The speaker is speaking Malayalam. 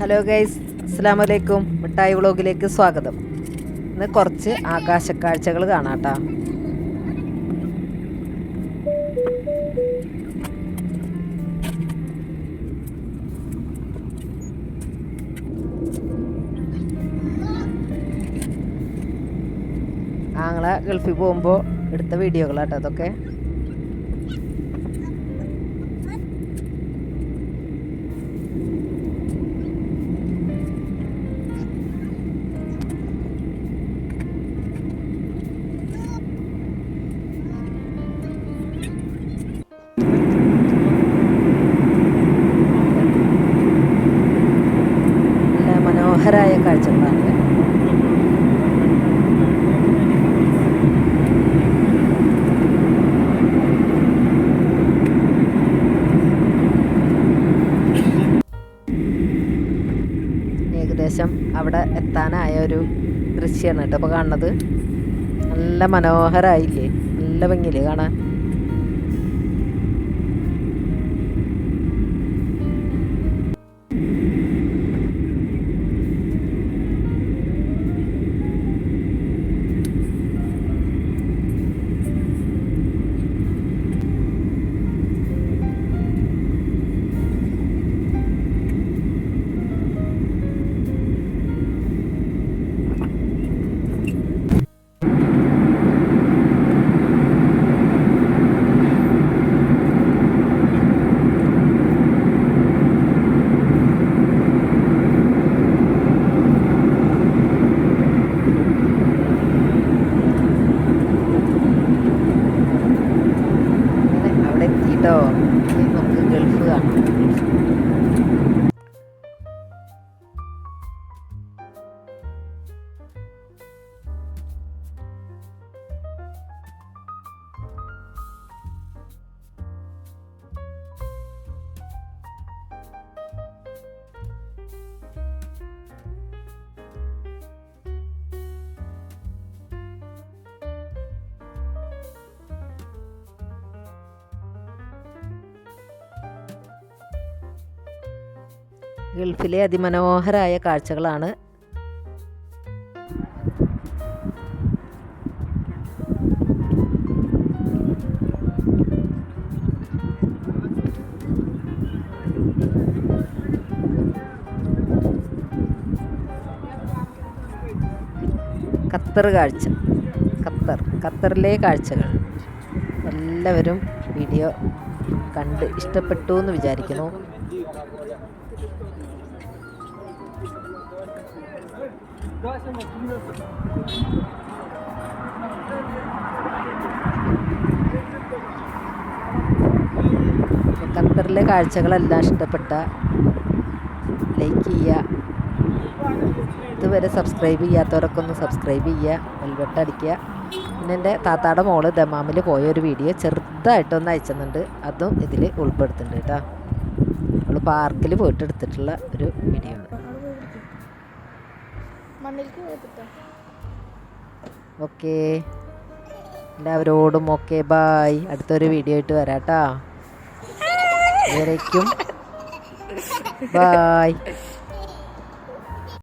ഹലോ ഗൈസ് അസ്സാം വലൈക്കും മിഠായി വ്ളോഗിലേക്ക് സ്വാഗതം. ഇന്ന് കുറച്ച് ആകാശക്കാഴ്ചകൾ കാണാം കേട്ടോ. ആങ്ങളെ ഗൾഫിൽ പോകുമ്പോൾ എടുത്ത വീഡിയോകളാട്ടോ അതൊക്കെ. ഏകദേശം അവിടെ എത്താനായ ഒരു ദൃശ്യമാണ് കേട്ടോ. അപ്പോൾ കാണുന്നത് നല്ല മനോഹരമായില്ലേ? നല്ല ഭംഗിയില്ലേ കാണാൻ? ดอกนี่ก็คือเดินเฟื่อง ഗൾഫിലെ അതിമനോഹരായ കാഴ്ചകളാണ്. ഖത്തർ കാഴ്ച. ഖത്തർ. ഖത്തറിലെ കാഴ്ചകൾ. എല്ലാവരും വീഡിയോ കണ്ട് ഇഷ്ടപ്പെട്ടു എന്ന് വിചാരിക്കുന്നു. ഖത്തറിലെ കാഴ്ചകളെല്ലാം ഇഷ്ടപ്പെട്ട ലൈക്ക് ചെയ്യുക. ഇതുവരെ സബ്സ്ക്രൈബ് ചെയ്യാത്തവരൊക്കെ ഒന്ന് സബ്സ്ക്രൈബ് ചെയ്യുക. വെൽവെട്ട് അടിക്കുക. പിന്നെ എന്റെ താത്താടെ മോൾ ദമാമിൽ പോയ ഒരു വീഡിയോ ചെറുതായിട്ടൊന്ന് അയച്ചെന്നുണ്ട്. അതും ഇതിൽ ഉൾപ്പെടുത്തുന്നുണ്ട് കേട്ടോ. നമ്മൾ പാർക്കിൽ പോയിട്ട് എടുത്തിട്ടുള്ള ഒരു വീഡിയോ ആണ്. മണ്ണിലേക്ക് ഓക്കെ. എല്ലാവരോടും ഓക്കെ ബായ് അടുത്തൊരു വീഡിയോ ആയിട്ട് വരാം കേട്ടോ ഇതുവരേക്കും. ബായ്